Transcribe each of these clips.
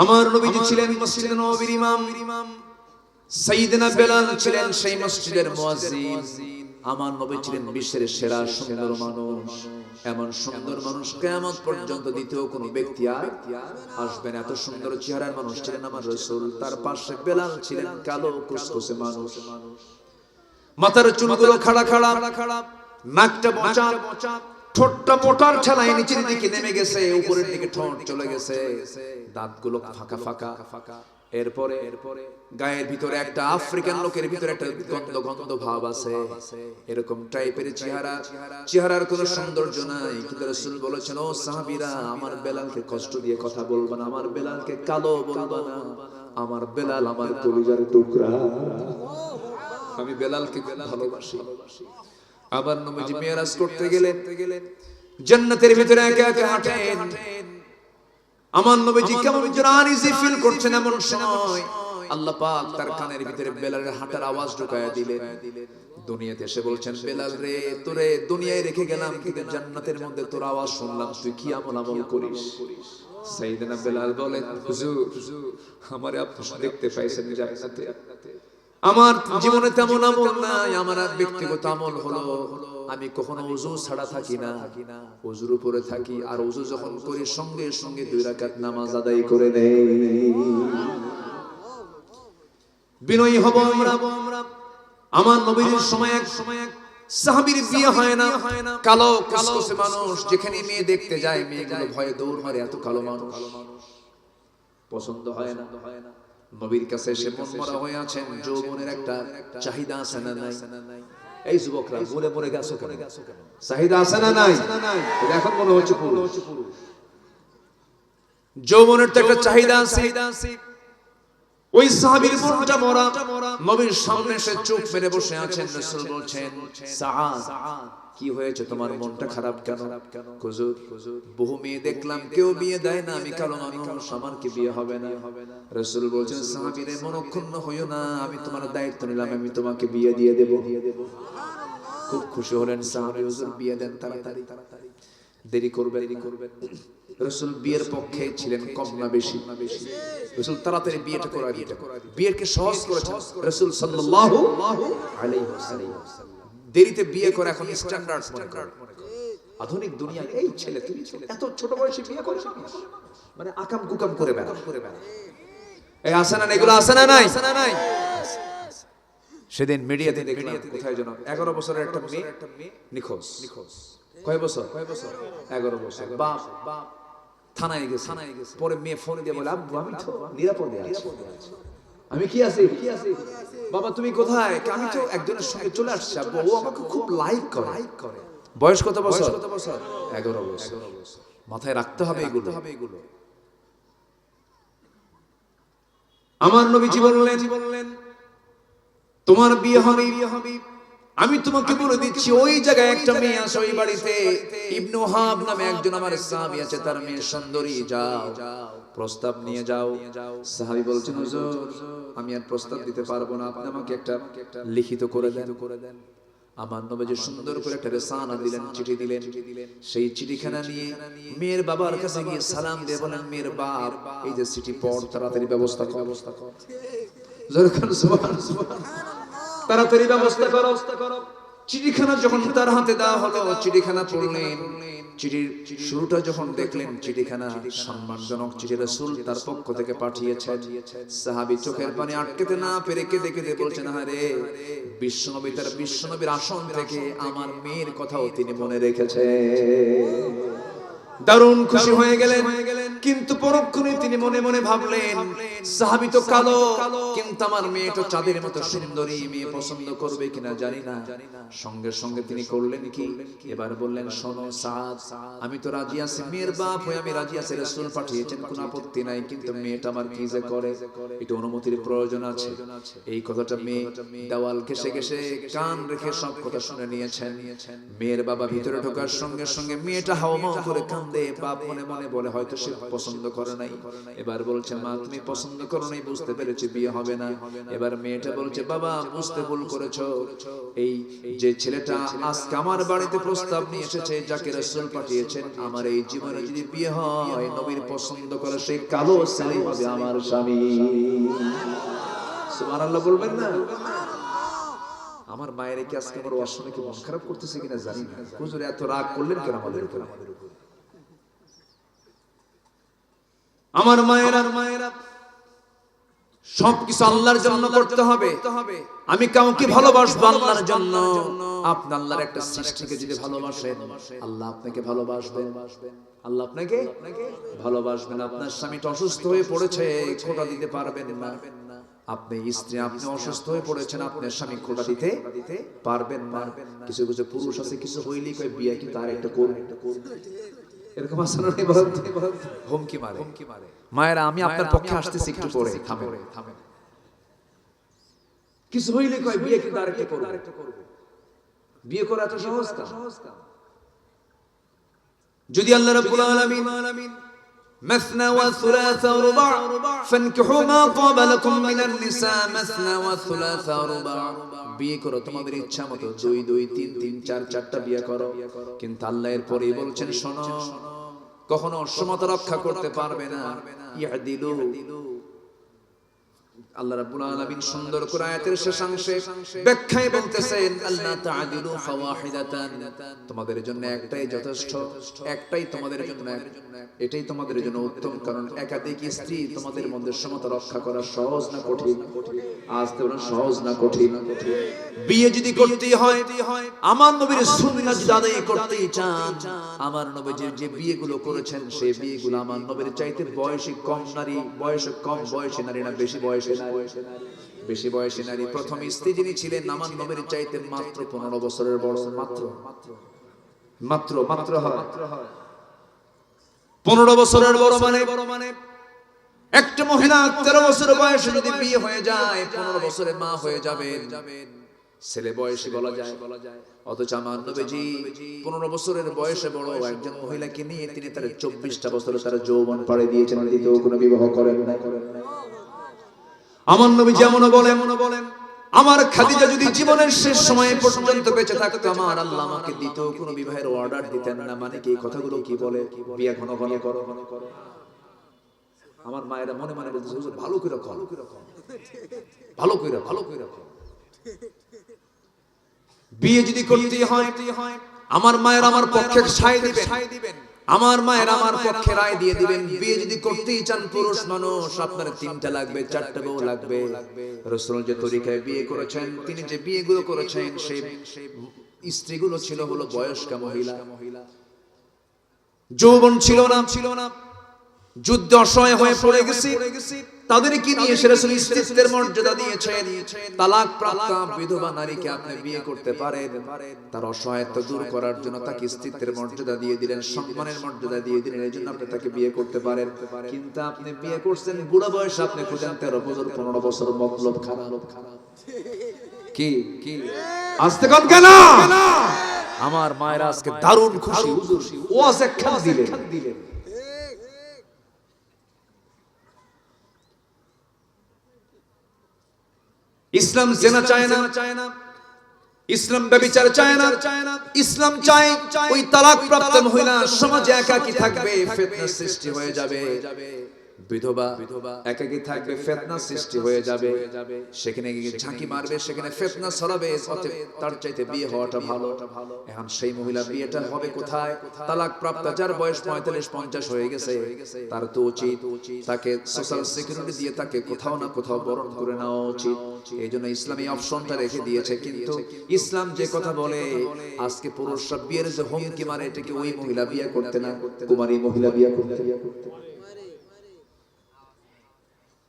আমার নবীজি ছিলেন মসজিদে নববীর ইমাম। সাইয়েদনা বেলাল ছিলেন সেই মসজিদের মুয়াজ্জিন। আমার নবী ছিলেন বিশ্বের সেরা সুন্দর মানুষ। এমন সুন্দর মানুষ কিয়ামত পর্যন্ত দ্বিতীয় কোনো ব্যক্তি আর আসবে না। এত সুন্দর চেহারার মানুষ ছিলেন আমার রাসূল। তার পাশে বেলাল ছিলেন কালো কুসকুসে মানুষ। মাথার চুলগুলো খাড়া খাড়া, নাকটা বোচা ঠোঁটটা মোটার ঠেলায় নিচের দিকে নেমে গেছে, উপরের দিকে ঠোঁট চলে গেছে, দাঁতগুলো ফাঁকা ফাঁকা। ফাঁকা এরপরে এরপরে গায়ের ভিতরে একটা আফ্রিকান লোকের ভিতরে একটা গন্ধ গন্ধ ভাব আছে। এরকম টাইপের চেহারা, চেহারার কোনো সৌন্দর্য নাই। কিন্তু রাসূল বলেছেন, ও সাহাবীরা, আমার বেলালকে কষ্ট দিয়ে কথা বলবা না, আমার বেলালকে কালো বলবা না, আমার বেলাল আমার কলিজার টুকরা। আমি বেলালকে ভালোবাসি। আবার নবীজি মেরাজ করতে গেলেন জান্নাতের ভিতরে একা একা হাঁটেন। আমার নবীজি কেমন আনইজি ফিল করছেন এমন সময়। আল্লাহ পাক তার কানের ভিতরে বেলালের হাঁটার আওয়াজ ঢুকায়া দিলেন। দুনিয়াতে এসে বলছেন বেলাল রে তোরে দুনিয়ায় রেখে গেলাম কিন্তু জান্নাতের মধ্যে তোর আওয়াজ শুনলাম তুই কি আমল আমল করিস? সাইয়েদনা বেলাল বলেন হুজুর আমারে আপনি দেখতে পাইছেন জান্নাতে। আমার জীবনে তেমন আমল নাই আমার ব্যক্তিগত আমল হলো আমি কখনো উজু ছাড়া থাকি না। উজুর উপরে থাকি আর উজু যখন করি সঙ্গে সঙ্গে দুই রাকাত নামাজ আদায় করে নেই। বিনয়ী হব আমরা। আমার। নবীর সময় এক সময় এক সাহাবীর বিয়ে হয় না। কালো কুসকুসে মানুষ যেখানে মেয়ে দেখতে যায় মেয়েগুলো ভয়ে দৌড় মারে এত কালো মানুষ। পছন্দ হয় না। হয় না। নবীর কাছে এসে মন মরা হয়ে আছেন যৌবনের একটা চাহিদা আছে না নাই? এই যুবকরা মরে মরে গেছো কেন? চাহিদা আছে না নাই? এখন মনে হচ্ছে পুরুষ। যৌবনের তো একটা চাহিদা আছে। ওই সাহাবীর মনটা মরা নবীর সামনে এসে চুপ মেরে বসে আছেন রাসূল বলছেন সাআদ কি হয়েছে? তোমার মনটা খারাপ কেন? হুজুর বহু মেয়ে দেখলাম কেউ বিয়ে দেয় না আমি কালো মানুষ আমার কি বিয়ে হবে না। রাসূল বলছেন সাহাবীরে মনক্ষুণ্ণ হইও না আমি তোমার দায়িত্ব নিলাম আমি তোমাকে বিয়ে দিয়ে দেব। খুব খুশি হলেন সাহাবী হুজুর বিয়ে দেন তাড়াতাড়ি। দেরি করবে দেরি করবে রসুল বিয়ের পক্ষে ছিলেন কম না বেশি। রসুল তাড়াতাড়ি বিয়েটা করা দিতে বিয়েকে সহজ করেছেন। রসুল সাল্লাল্লাহু আলাইহি ওয়াসাল্লাম। দেরিতে বিয়ে করে এখন স্ট্যান্ডার্ড মনে করে। আধুনিক দুনিয়া এই ছেলে তুমি এত ছোট বয়সে বিয়ে করে মানে আকাম কুকাম করে বেড়া করে বেড়া এই আসে না এগুলো আসে না নাই? আসে না নাই? সেদিন মিডিয়াতে দেখলাম কোথায় যেন এগারো বছরের একটা মেয়ে নিখোঁজ। নিখোঁজ। কয় বছর? কয় বছর? এগারো বছর। বাপ বাপ থানায় গেছে। থানায় গেছে। পরে মেয়ে ফোন দিয়ে বলে আব্বু আমি তো নিরাপদে আছি। আমি কি আছি? বাবা তুমি কোথায়? আমি তো একজনের সঙ্গে চলে আসছি ও আমাকে খুব লাইক করে। লাইক করে বয়স কত বছর? কত বছর? এগারো বছর। মাথায় রাখতে হবে এগুলো। হবে এগুলো। আমার নবীজি বললেন বললেন তোমার বিয়ে হবে বিয়ে হবে আমি তোমাকে বলে দিচ্ছি ওই জায়গায় একটা মেয়ে আছে ওই বাড়িতে। ইবনু হাব নামে একজন আমার সাহাবী আছে তার মেয়ে সুন্দরী যাও। যাও। প্রস্তাব নিয়ে যাও। সাহাবী বলছেন, হুজুর, আমি আর প্রস্তাব দিতে পারব না। আপনি আমাকে একটা লিখিত করে দেন। করে দেন আমার নবী যে সুন্দর করে একটা রেসানা দিলেন, চিঠি দিলেন। সেই চিঠিখানা নিয়ে মেয়ের বাবার কাছে গিয়ে সালাম দিয়ে বলেন মেয়ের বাপ, এই যে চিঠি পড়, তাড়াতাড়ি ব্যবস্থা কর। ব্যবস্থা কর তাড়াতাড়ি ব্যবস্থা করো। চিঠিখানা যখন তার হাতে দেওয়া হলো, চিঠিখানা পড়লেন। চিঠির শুরুটা যখন দেখলেন, চিঠিখানা সম্মানজনক চিঠি রাসূল তার পক্ষ থেকে পাঠিয়েছেন। সাহাবী চোখের পানি আটকাতে না পেরে কেঁদে কেঁদে বলছেন আরে বিশ্বনবী তার বিশ্বনবীর আসন থেকে আমার মেয়ের কথাও তিনি মনে রেখেছে দারুণ খুশি হয়ে গেলেন। কিন্তু পরক্ষণে তিনি মনে মনে ভাবলেন সাহাবি তো কালো কিন্তু আমার মেয়ে তো চাঁদের মতো সুন্দরী মেয়ে পছন্দ করবে কিনা জানি না। সঙ্গে সঙ্গে তিনি করলেন কি? এবার বললেন শোনো সাদ আমি তো রাজি আছি। মেয়ের বাপ হয়ে আমি রাজি আছি রাসূল পাঠিয়েছেন কোনো আপত্তি নাই কিন্তু মেয়েটা আমার কি যে করে? এটা অনুমতির প্রয়োজন আছে। এই কথাটা মেয়ে দেওয়াল ঘেসে ঘেসে কান রেখে সব কথা শুনে নিয়েছেন। মেয়ের বাবা ভিতরে ঢোকার সঙ্গে সঙ্গে মেয়েটা হাওমাও করে কান্দে বাপ মনে মনে বলে হয়তো সে পছন্দ করে নাই এবার বলছে মা তুমি পছন্দ পছন্দ করো নাই বুঝতে পেরেছি বিয়ে হবে না। এবার মেয়েটা বলছে বাবা বুঝতে ভুল করেছ। এই যে ছেলেটা আজকে আমার বাড়িতে প্রস্তাব নিয়ে এসেছে যাকে রাসূল পাঠিয়েছেন আমার এই জীবনে যদি বিয়ে হয় নবীর পছন্দ করে সেই কালো ছেলে হবে আমার স্বামী। সুবহানাল্লাহ বলবেন না? আমার মায়ের কি আজকে আমার অসমে কি মন খারাপ করতেছে কিনা জানি না। হুজুর এত রাগ করলেন কেন আমাদের উপর? আমার মায়ের আর মায়েরা সবকিছু আল্লাহর জন্য করতে হবে। আমি কাউকে ভালোবাসবো আল্লাহর জন্য। আপনি আল্লাহর একটা সৃষ্টিকে যদি ভালোবাসেন আল্লাহ আপনাকে ভালোবাসবেন। আল্লাহ আপনাকে ভালোবাসবেন। আপনার স্বামীটা অসুস্থ হয়ে পড়েছে খোটা দিতে পারবেন না। আপনি স্ত্রী আপনি অসুস্থ হয়ে পড়েছেন আপনার স্বামী খোটা দিতে পারবেন না। কিছু কিছু পুরুষ আছে কিছু হইলেই কয় বিয়ে কি তার একটা করুন। এরকম বলেন হুমকি মারে। হুমকি মারে। মায়েরা আমি আপনার পক্ষে আসতেছি একটু পরে থামে থামে কিছু হইলে কয় বিয়ে কি তার একটা করব বিয়ে করা এত সহজ কাজ যদি আল্লাহ রাব্বুল আলামিন مثنى وثلاث ورباع فانكحوا ما طاب لكم من النساء مثنى وثلاث ورباع বিয়ে করো তোমাদের ইচ্ছা মতো দুই দুই তিন তিন চার চারটা বিয়ে করো কিন্তু আল্লাহ এর পরেই বলছেন শোনো কখনো অসমতা রক্ষা করতে পারবে না ইয়াদিলু আল্লাহ রাব্বুল আলামিন সুন্দর করে আয়াতের শেষাংশে ব্যাখ্যায় বলতেছেন আল্লাহ তাআদিলু ফাওয়াহিদাতান। তোমাদের জন্য একটাই যথেষ্ট, একটাই তোমাদের জন্য এটাই তোমাদের জন্য উত্তম, কারণ একাধিক স্ত্রী তোমাদের মধ্যে সমতা রক্ষা করা সহজ না কঠিন? আজ সহজ না কঠিন। বিয়ে যদি করতেই হয়, আমার নবীর আদায় করতেই চান, আমার নবী যে বিয়েগুলো করেছেন, সেই বিয়েগুলো আমার নবীর চাইতে বয়সী কম নারী, বয়সে কম বয়সী নারী না, বেশি বয়সী বেশি বয়সী নারী, প্রথম স্ত্রী যিনি ছিলেন আমার নবীর চাইতে মাত্র পনেরো বছরের বড়, মাত্র মাত্র মাত্র পনেরো বছরের বড় মানে বড় মানে একটা মহিলা তেরো বছর বয়সে যদি বিয়ে হয়ে যায়, পনেরো বছরে মা হয়ে যাবেন। ছেলে বয়সে বলা যায়। অথচ আমার নবীজি পনেরো বছরের বয়সে বড় একজন মহিলাকে নিয়ে তিনি তার চব্বিশটা বছরে তার যৌবন পাড়ে দিয়েছেন, দ্বিতীয় কোনো বিবাহ করেন না আমার নবী যেমন বলেন, আমার খাদিজা যদি জীবনের শেষ সময় পর্যন্ত বেঁচে থাকতো, আমার আল্লাহ আমাকে দ্বিতীয় কোনো বিবাহের অর্ডার দিতেন না। মানে কি কথাগুলো কি বলে? বিয়ে ঘন ঘন করো। আমার মায়েরা মনে মনে হুজুর, ভালো করে কর। ভালো করে ভালো করে। কর বিয়ে যদি করতে হয়, আমার মায়ের আমার পক্ষে সায় দিবেন। আমার মায়ের আমার পক্ষে রায় দিয়ে দিবেন। বিয়ে যদি করতেই চান পুরুষ মানুষ, আপনার তিনটা লাগবে, চারটা বউ লাগবে। রসুল যে তরিকায় বিয়ে করেছেন, তিনি যে বিয়েগুলো করেছেন, সেই স্ত্রীগুলো ছিল হলো বয়স্ক মহিলা। যৌবন ছিল না। ছিল না যুদ্ধ অসহায় হয়ে পড়ে গেছি। তাদেরকে নিয়ে এসে রাসূল স্ত্রীত্বের মর্যাদা দিয়েছেন? তালাক প্রাপ্ত বিধবা নারীকে আপনি বিয়ে করতে পারেন। তার অসহায়ত্ব দূর করার জন্য তাকে স্ত্রীত্বের মর্যাদা দিয়ে দিলেন সম্মানের মর্যাদা দিয়ে দিলেন এই জন্য আপনি তাকে বিয়ে করতে পারেন। কিন্তু আপনি বিয়ে করছেন বুড়া বয়সে আপনি খুঁজেন তেরো বছর পনেরো বছর মতলব খারাপ। কি কি? আসতে কম কেন? আমার মায়েরা আজকে দারুণ খুশি ও আছে খান দিলেন। ইসলাম জেনা চায় না। ইসলাম ব্যভিচার চায় না। ইসলাম চায় ওই তালাক প্রাপ্ত মহিলা সমাজে একাকী থাকবে ফিতনা সৃষ্টি হয়ে যাবে। বিধবা একাকী থাকবে ফেতনা সৃষ্টি হয়ে যাবে। সেখানে গিয়ে ঝাঁকি মারবে সেখানে ফেতনা ছড়াবে তার চাইতে বিয়ে হওয়াটা ভালো। এখন সেই মহিলা বিয়েটা হবে কোথায়? তালাক প্রাপ্ত যার বয়স পঁয়তাল্লিশ পঞ্চাশ হয়ে গেছে। তার তো উচিত তাকে সোশ্যাল সিকিউরিটি দিয়ে তাকে কোথাও না কোথাও বরণ করে নেওয়া উচিত এই জন্য ইসলাম অপশনটা রেখে দিয়েছে কিন্তু ইসলাম যে কথা বলে আজকে পুরুষরা বিয়ের যে হুমকি মারে এটাকে ওই মহিলা বিয়ে করতে না কুমারী মহিলা বিয়ে করতে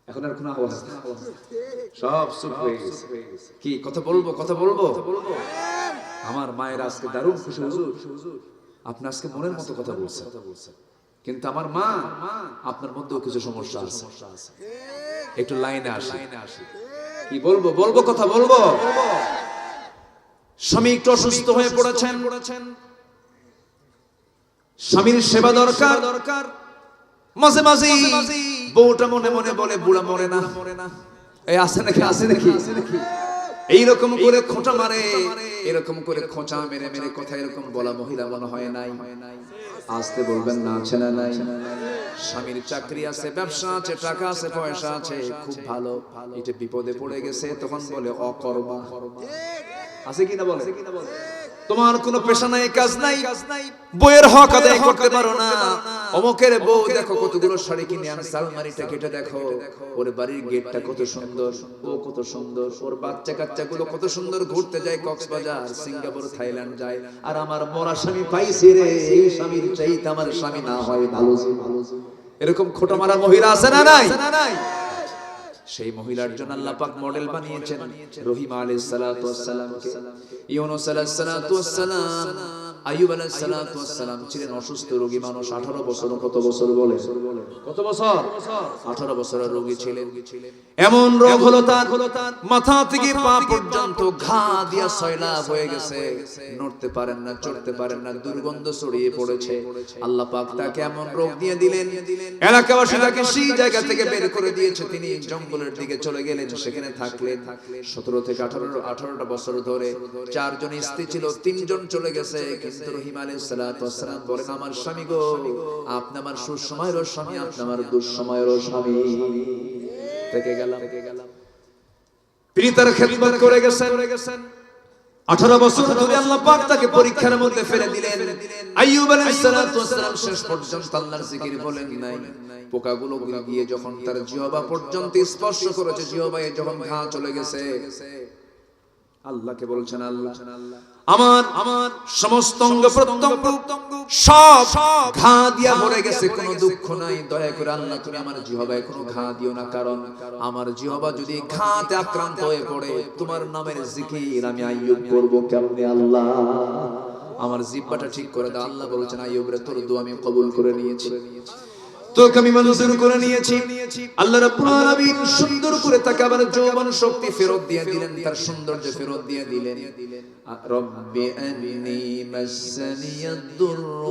এখন আর কোনো আওয়াজ সব চুপ হয়ে গেছে। কি কথা বলব কথা বলব? আমার মায়ের আজকে দারুণ খুশি হুজুর। আপনি আজকে মনের মতো কথা বলছেন। কিন্তু আমার মা আপনার মধ্যেও কিছু সমস্যা আছে। একটু লাইনে আসে। কি বলব? বলব কথা বলব? স্বামী একটু অসুস্থ হয়ে পড়েছেন। স্বামীর সেবা দরকার। দরকার মাঝে মাঝে বউটা মনে মনে বলে বুড়া মরে না। এই আছে নাকি? আছে নাকি? এইরকম করে খোঁচা মারে। এরকম করে খোঁচা মেরে মেরে কথা এরকম বলা মহিলা মনে হয় নাই। আসতে বলবেন না আছে না নাই? স্বামীর চাকরি আছে ব্যবসা আছে টাকা আছে পয়সা আছে খুব ভালো। এটা বিপদে পড়ে গেছে তখন বলে অকর্মা। আছে কিনা বলে? তোমার কোনো পেশা নাই কাজ নাই বইয়ের হক আদায় করতে পারো না। অমকের বউ দেখো কতগুলো শাড়ি কিনে আনছে আলমারিটা কেটে দেখো। ওর বাড়ির গেটটা কত সুন্দর ও কত সুন্দর। ওর বাচ্চা কাচ্চা গুলো কত সুন্দর ঘুরতে যায় কক্সবাজার সিঙ্গাপুর থাইল্যান্ড যায়। আর আমার মরা স্বামী পাইছি রে এই স্বামীর চাইতে আমার স্বামী না হয় ভালো। এরকম খোটা মারা মহিলা আছে না নাই? সেই মহিলার জন্য আল্লাহ পাক মডেল বানিয়েছেন রহিমা আলাইহিস সালাতু ওয়াস সালামকে ইউনুস আলাইহিস সালাতু ওয়াস সালাম আইয়ুব আলাইহিস সালাতু ওয়াস সালাম ছিলেন অসুস্থ রোগী মানুষ 18 বছর কত বছর বলে? কত বছর? 18 বছরের রোগী ছিলেন। এমন রোগ হলো তার মাথা থেকে পা পর্যন্ত ঘা দিয়া সয়লাভ হয়ে গেছে। নড়তে পারেন না চড়তে পারেন না দুর্গন্ধ ছড়িয়ে পড়েছে। আল্লাহ পাক তাকে এমন রোগ দিয়ে দিলেন। এলাকাবাসী তাকে সেই জায়গা থেকে বের করে দিয়েছে। তিনি জঙ্গলের দিকে চলে গেলেন। সেখানে থাকলেন। সতেরো থেকে আঠারো আঠারোটা বছর ধরে চারজন স্ত্রী ছিল তিনজন চলে গেছে। কিন্তু রহিম আলাইহিস বলেন, আমার স্বামী গো, আপনি আমার স্বামী, আপনি আমার স্বামী। থেকে গেলাম। তার খেদমত করে গেছেন। আঠারো বছর ধরে আল্লাহ পাক তাকে পরীক্ষার মধ্যে ফেলে দিলেন। আইয়ুব শেষ পর্যন্ত আল্লাহর জিকির বলেন নাই। পোকাগুলো গিয়ে যখন তার জিহবা পর্যন্ত স্পর্শ করেছে, জিহবায় যখন ঘা চলে গেছে আল্লাহকে বলছেন আল্লাহ। আমার আমার সমস্ত অঙ্গ প্রত্যঙ্গ সব ঘা দিয়া ভরে গেছে, কোনো দুঃখ নাই। দয়া করে আল্লাহ তুমি আমার জিহবায় কোনো ঘা দিও না, কারণ আমার জিহবা যদি ঘাতে আক্রান্ত হয়ে পড়ে, তোমার নামের জিকির আমি আইয়ুব করব কেমনে আল্লাহ? আমার জিব্বাটা ঠিক করে দাও। আল্লাহ বলেছেন, আইয়ুব রে, তোর দোয়া আমি কবুল করে নিয়েছি। তোকে আমি করে নিয়েছি। আল্লাহ রাব্বুল আলামিন সুন্দর করে তাকে আবার যৌবন শক্তি ফেরত দিয়ে দিলেন, তার সৌন্দর্য ফেরত দিয়ে দিলেন। রব্বি আন্নি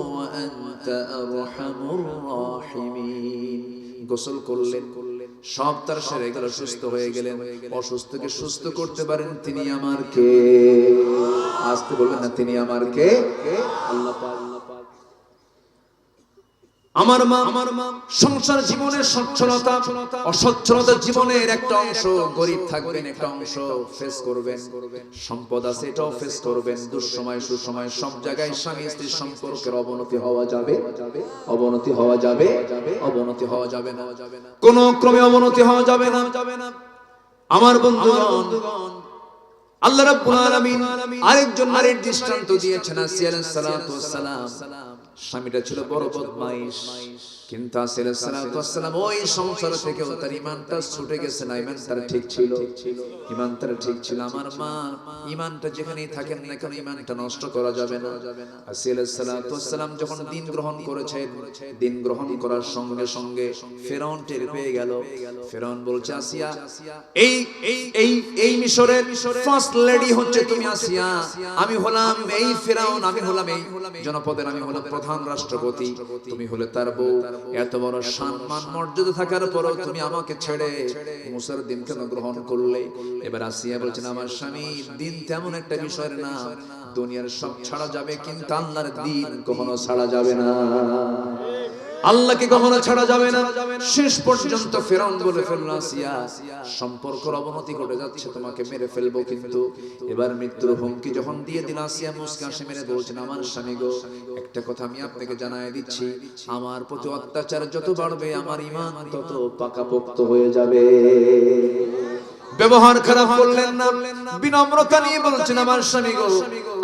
ওয়া আনতা আরহামুর রাহিমিন। গোসল করলেন, সব তার সেরে গেল, সুস্থ হয়ে গেলেন। অসুস্থকে সুস্থ করতে পারেন তিনি আমার কে? আসতে বলবেন না তিনি আমার কে? আল্লাহ পাক আমার মা আমার মা সংসার জীবনের সচ্ছলতা, অসচ্ছলতা জীবনের একটা অংশ, গরিব থাকবেন একটা অংশ ফেস করবেন। সম্পদ আছে এটাও ফেস করবেন। দুঃসময়, সুসময় সব জায়গায় স্বামী স্ত্রীর সম্পর্কের অবনতি হওয়া যাবে। অবনতি হওয়া যাবে। অবনতি হওয়া যাবে না। কোন ক্রমে অবনতি হওয়া যাবে না। আমার বন্ধুগণ, আল্লাহ রাব্বুল আলামিন আরেকজন নারীর দৃষ্টান্ত দিয়েছেন আসিয়া আলাইহিস সালাতু ওয়াস সালাম। স্বামীটা ছিল বড় বদমাইশ। কিন্তু আসিয়া সালাতু ওয়াস সালাম ওই সংসার থেকে তার ঈমানটা ছুটে গেছে না, ঈমান তার ঠিক ছিল। ঈমান তার ঠিক ছিল। আমার মা ঈমানটা যেখানেই থাকেন না কেন ঈমানটা নষ্ট করা যাবে না। আসিয়া আলাইহিস সালাতু ওয়াস সালাম যখন দিন গ্রহণ করেছেন, দিন গ্রহণ করার সঙ্গে সঙ্গে ফেরাউন টের পেয়ে গেল। ফেরাউন বলছে, আসিয়া, এই এই এই মিশরের ফার্স্ট লেডি হচ্ছে তুমি, আসিয়া। আমি হলাম এই ফেরাউন, আমি হলাম এই জনপদের, আমি হলাম প্রধান রাষ্ট্রপতি। তুমি হলে তার বউ এত বড় সম্মান মর্যাদা থাকার পরও তুমি আমাকে ছেড়ে মুসার দিন কেন গ্রহণ করলে। এবার আসিয়া বলছেন আমার স্বামী দিন তেমন একটা বিষয়ের না। দুনিয়ার সব ছাড়া যাবে কিন্তু আল্লাহর দিন কখনো ছাড়া যাবে না। আল্লাহকে কখনো ছাড়া যাবে না। শেষ পর্যন্ত ফেরাউন বলে ফেলল আসিয়া সম্পর্কের অবনতি ঘটে যাচ্ছে তোমাকে মেরে ফেলব কিন্তু। এবার মৃত্যুর হুমকি যখন দিয়ে দিল আসিয়া মুসকে আসে মেরে বলছেন আমার স্বামী গো একটা কথা আমি আপনাকে জানাই দিচ্ছি। আমার প্রতি অত্যাচার যত বাড়বে আমার ইমান তত পাকাপোক্ত হয়ে যাবে। ব্যবহার খারাপ করলেন না। বিনম্রতা নিয়ে বলছেন, আমার স্বামী গো,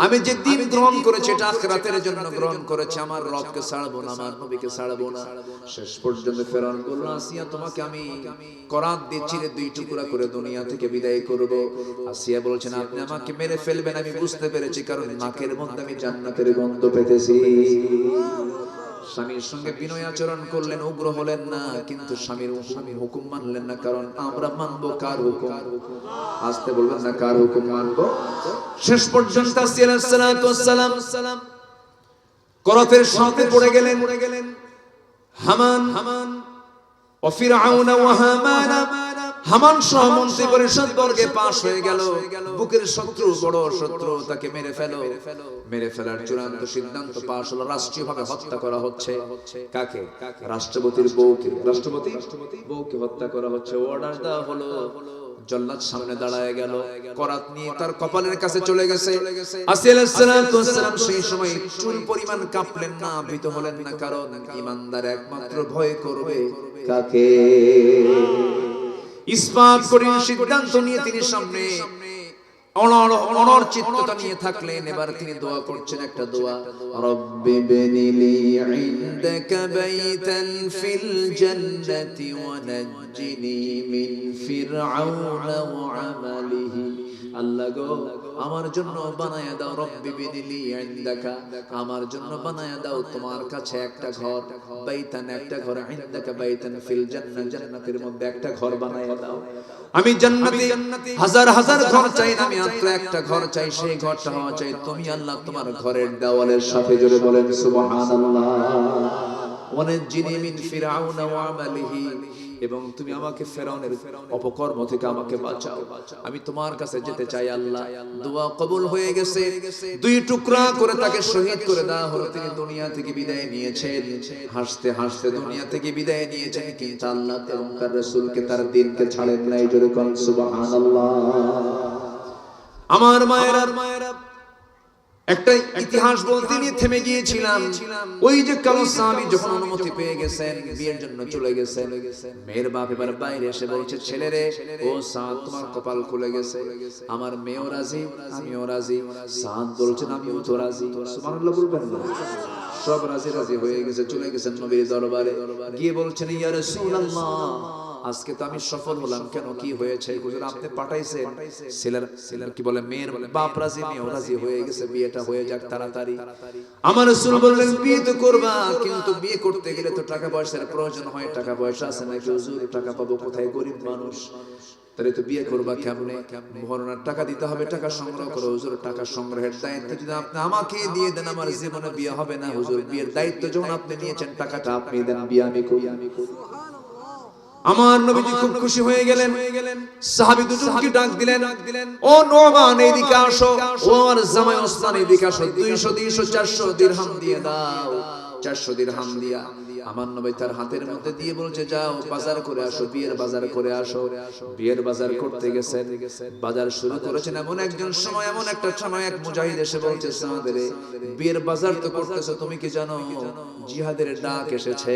আমি যে দিন গ্রহণ করেছি, এটা আখিরাতের জন্য গ্রহণ করেছি। আমার রবকে ছাড়বো না, আমার নবীকে ছাড়বো না। শেষ পর্যন্ত ফেরান বলল, আসিয়া, তোমাকে আমি করাত দিয়ে চিরে দুই টুকরা করে দুনিয়া থেকে বিদায় করব। আসিয়া বলছেন, আপনি আমাকে মেরে ফেলবেন, আমি বুঝতে পেরেছি, কারণ নাকের মধ্যে আমি জান্নাতের গন্ধ পেতেছি। স্বামীর সঙ্গে বিনয় আচরণ করলেন, উগ্র হলেন না, কিন্তু স্বামীর হুকুম- হুকুম মানলেন না, কারণ আমরা মানবো, কার হুকুম? আসতে বলবেন না, কার হুকুম মানবো? শেষ পর্যন্ত ওয়াস সালাম। করতের সাথে পড়ে গেলেন হামান হামান অফিরাউনা ওয়া হামানা। হামান সহ মন্ত্রী পরিষদ বর্গে পাশ হয়ে গেল। বুকের শত্রু বড় শত্রু তাকে মেরে ফেলো। মেরে ফেলার চূড়ান্ত সিদ্ধান্ত পাশ হলো রাষ্ট্রীয়ভাবে হত্যা করা হচ্ছে। কাকে? রাষ্ট্রপতির বউকে। রাষ্ট্রপতি? বউকে হত্যা করা হচ্ছে। অর্ডার দেওয়া হলো। জল্লাদ সামনে দাঁড়ায় গেল। করাত নিয়ে তার কপালের কাছে চলে গেছে। সেই সময় চুল পরিমাণ কাঁপলেন না ভীত হলেন না কারণ ইমানদার একমাত্র ভয় করবে কাকে? ইসপাত করেন সিদ্ধান্ত নিয়ে তিনি সামনে অনর অনর চিত্ততা নিয়ে থাকলেন। এবার তিনি দোয়া করছেন একটা দোয়া। রব্বি বেনিলি ইনদাকা বাইতান ফিল জান্নাতি ওয়া নাজ্জিনি মিন ফিরআউনা ওয়া আমালিহি। আল্লাহ গো আমার জন্য বানায়া দাও রব্বি বিদিলি ইনদাকা। আমার জন্য বানায়া দাও তোমার কাছে একটা ঘর। বাইতান একটা ঘর, ইনদাকা বাইতান ফিল জান্নাহ। জান্নাতের মধ্যে একটা ঘর বানায়া দাও। আমি জান্নাতে, হাজার হাজার ঘর চাই না আমি মাত্র একটা ঘর চাই, সেই ঘরটা হওয়া চাই। তুমি আল্লাহ তোমার ঘরের দেওয়ালের সাথে জুড়ে বলেন, সুবহানাল্লাহ। ওয়ানাজ্জিনি মিন ফিরআউনা ওয়া আমালিহি। এবং তুমি আমাকে ফেরাউনের অপকর্ম থেকে আমাকে বাঁচাও। আমি তোমার কাছে যেতে চাই আল্লাহ। দোয়া কবুল হয়ে গেছে। দুই টুকরা করে তাকে শহীদ করে দেওয়া হলো তিনি দুনিয়া থেকে বিদায় নিয়েছেন। হাসতে হাসতে দুনিয়া থেকে বিদায় নিয়েছেন কিন্তু আল্লাহ এবং তার রাসূলকে তার দিনকে ছাড়েন নাই জোরে কোন সুবহানাল্লাহ। আমার মায়েরা মায়েরা একটা ইতিহাস বলতে নিয়ে থেমে গিয়েছিলাম। ওই যে কালো স্বামী যখন অনুমতি পেয়ে গেছেন বিয়ের জন্য চলে গেছেন। মেয়ের বাপ এবার বাইরে এসে বলছে ছেলেরে ও সাদ তোমার কপাল খুলে গেছে। আমার মেয়েও রাজি আমিও রাজি। সাদ বলছেন আমিও তো রাজি। সুবহানাল্লাহ বলবেন না। সব রাজি রাজি হয়ে গেছে চলে গেছেন নবীর দরবারে। গিয়ে বলছেন ইয়া রাসূলুল্লাহ আজকে তো আমি সফল হলাম। কেন? কি হয়েছে? হুজুর আপনি পাঠাইছেন। ছেলের ছেলের কি বলে মেয়ের বাপ রাজি মেয়েও রাজি হয়ে গেছে বিয়েটা হয়ে যাক তাড়াতাড়ি। আমার রাসূল বললেন বিয়ে তো করবা কিন্তু বিয়ে করতে গেলে তো টাকা পয়সার প্রয়োজন হয় টাকা পয়সা আছে নাকি হুজুর? টাকা পাবো কোথায়? গরিব মানুষ। তাহলে তো বিয়ে করবা কেমনে? ভরণার টাকা দিতে হবে টাকা সংগ্রহ করো হুজুর টাকা সংগ্রহের দায়িত্ব যদি আপনি আমাকে দিয়ে দেন আমার জীবনে বিয়ে হবে না হুজুর। বিয়ের দায়িত্ব যখন আপনি নিয়েছেন টাকাটা আপনি দেন বিয়ে আমি করি আমি করি আমার নবীজি খুব খুশি হয়ে গেলেন। সাহাবী দুজনকে ডাক দিলেন, ও নোমান এইদিকে আসো। ও আমার জামাই ওসমান, এইদিকে আসো। 200 200 400 দিরহাম দিয়ে দাও। 400 দিরহাম দিয়া আমার নবী তার হাতের মধ্যে দিয়ে বলছে, যাও, বাজার করে আসো, বিয়ের বাজার করে আসো। বিয়ের বাজার করতে গেছেন। বাজার শুরু করেছেন এমন একজন সময়, এমন একটা সময়, এক মুজাহিদ এসে বলছে সাহাদের বিয়ের বাজার তো করতেছো, তুমি কি জানো? জিহাদের ডাক এসেছে।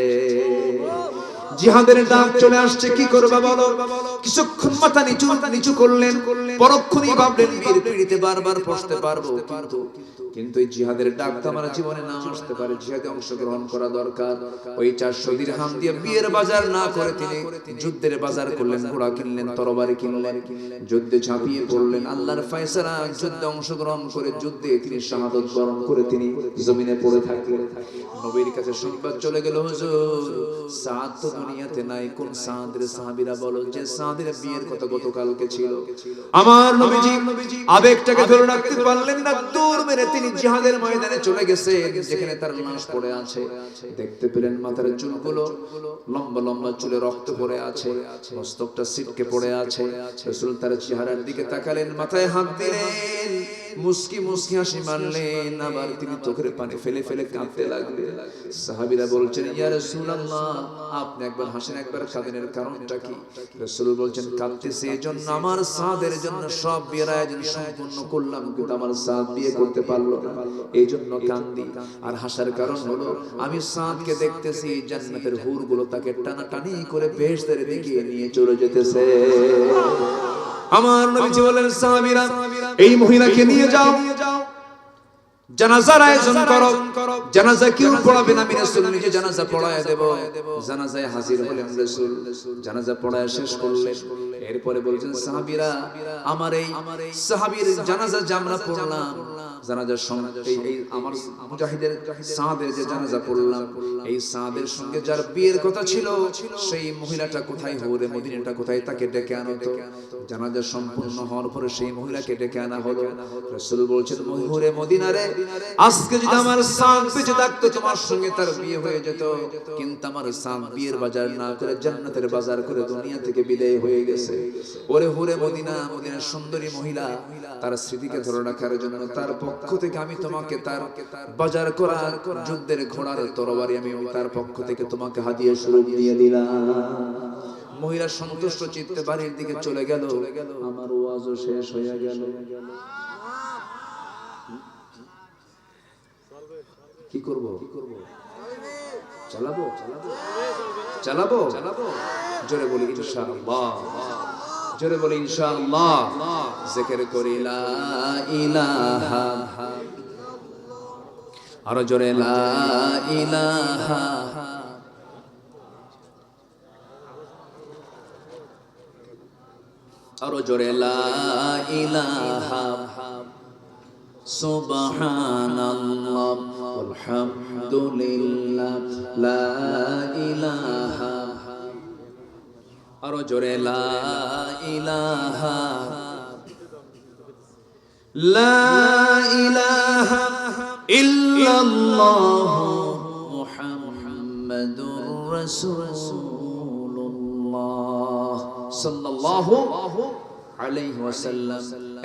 জিহাদের ডাক চলে আসছে, কি করবা বলো? কিছুক্ষণ মাথা নিচু নিচু করলেন। পরক্ষণই ভাবলেন বীর পিড়িতে বারবার বসতে পারব কিন্তু কিন্তু এই জিহাদের ডাক তো আমার জীবনে না আসতে পারে জিহাদে অংশগ্রহণ করা দরকার। ওই চারশো দিরহাম দিয়ে বিয়ের বাজার না করে তিনি যুদ্ধের বাজার করলেন ঘোড়া কিনলেন তরবারি কিনলেন যুদ্ধে ঝাঁপিয়ে পড়লেন আল্লাহর ফয়সালা যুদ্ধে অংশগ্রহণ করে যুদ্ধে তিনি শাহাদত বরণ করে তিনি জমিনে পড়ে থাকলেন। নবীর কাছে সংবাদ চলে গেল হুজুর সাদ তো দুনিয়াতে নাই কোন সাদের সাহাবীরা বলো যে সাদের বিয়ের কথা গতকালকে ছিল আমার নবীজি আবেগটাকে ধরে রাখতে পারলেন না দূর মেরে তিনি জিহাদের ময়দানে চলে গেছে যেখানে তার লাশ পড়ে আছে। দেখতে পেলেন মাথার চুলগুলো লম্বা লম্বা চুলে রক্ত পড়ে আছে মস্তকটা সিটকে পড়ে আছে। রাসূল তার চেহারার দিকে তাকালেন মাথায় হাত দিলেন। মুস্কি মুস্কি হাসি মারলেন। আবার তিনি চোখের পানি ফেলে ফেলে কাঁদতে লাগলেন। সাহাবীরা বলছেন ইয়া রাসূলুল্লাহ আপনি একবার হাসেন একবার কাঁদেন এর কারণটা কি? রাসূল বলছেন কাঁদতেছি এজন্য আমার সাদের জন্য সব বিয়ের আয়োজন সম্পূর্ণ করলাম কিন্তু আমার সাদ বিয়ে করতে পারল না। এই জন্য কান্দি। আর হাসার কারণ হলো আমি সাদকে দেখতেছি জান্নাতের হুরগুলো তাকে টানাটানি করে বেশ বেহেশতের দিকে নিয়ে চলে যেতেছে। আমার নবীজি বলেন, সাহাবীরা, এই মহিলাকে নিয়ে যাও। জানাজার আয়োজন করো। জানাজা কেউ পড়াবে না, আমি রাসূল নিজে জানাজা পড়ায় দেব। জানাজায় হাজির হলেন রাসূল। জানাজা পড়ায় শেষ করলেন। এরপরে বলছেন, সাহাবীরা, আমার এই সাহাবীর জানাজা যে আমরা পড়লাম সঙ্গে এই আমার মুজাহিদের যে জানাজা পড়লাম, এই সঙ্গে যার বিয়ের কথা ছিল, সেই মহিলাটা কোথায় মদিনাটা কোথায়, তাকে ডেকে আনো তো। জানাজা সম্পূর্ণ হওয়ার পরে সেই মহিলাকে ডেকে আনা হলো। রাসূল বলছেন মদিনারে আজকে যদি আমার বেঁচে থাকতো, তোমার সঙ্গে তার বিয়ে হয়ে যেত। কিন্তু আমার বিয়ের বাজার না করে জান্নাতের বাজার করে দুনিয়া থেকে বিদায় হয়ে গেছে। ওরে হুরে মদিনা, মদিনার সুন্দরী মহিলা, তার স্মৃতিকে ধরে রাখার জন্য তার পক্ষ থেকে আমি তোমাকে তার বাজার করা যুদ্ধের ঘোড়ার তরবারি আমি তার পক্ষ থেকে তোমাকে হাদিয়া শুরু দিয়ে দিলাম। মহিলা সন্তুষ্ট চিত্তে বাড়ির দিকে চলে গেল। আমার ওয়াজও শেষ হয়ে গেল। কি করব কি করব? চালাবো? চালাবো? চালাবো? জোরে বলি, ইনশাআল্লাহ। জোরে বলি ইনশাআল্লাহ। জিকির করি লা ইলাহা। আর জোরে লা ইলাহা। আরও জোরে লা ইলাহা। সুবহানাল্লাহ। আলহামদুলিল্লাহ লা ইলাহা। আরও জোরে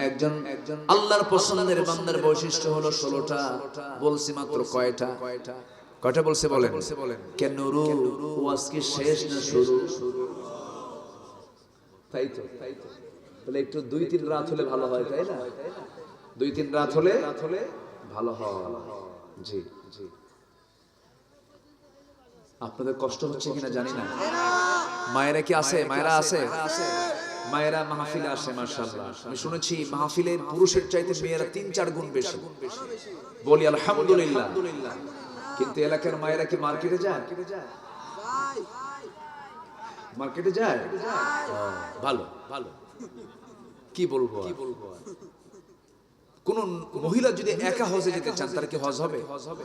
একজন একজন আল্লাহর পছন্দের বান্দার বৈশিষ্ট্য হলো 16টা বলছি মাত্র কয়টা? কয়টা বলছে বলেন? কেন নুরু? ওয়াজ শেষ না শুরু? তাই তো? তাহলে একটু দুই তিন রাত হলে ভালো হয়, তাই না? দুই তিন রাত হলে রাত হলে ভালো হয়। জি জি। আপনাদের কষ্ট হচ্ছে কিনা জানি না। মায়েরা কি আছে? মায়েরা আছে? মায়েরা মাহফিলে আসে, মাশাআল্লাহ। আমি শুনেছি মাহফিলে পুরুষের চাইতে মেয়েরা তিন, চার গুণ বেশি। বলি, আলহামদুলিল্লাহ। কিন্তু এলাকার মায়েরা কি মার্কেটে যায় মার্কেটে যায়? ভালো ভালো। কি বলব কি বলব কোন মহিলা যদি একা হজে যেতে চান তার কি হজ হবে? হজ হবে।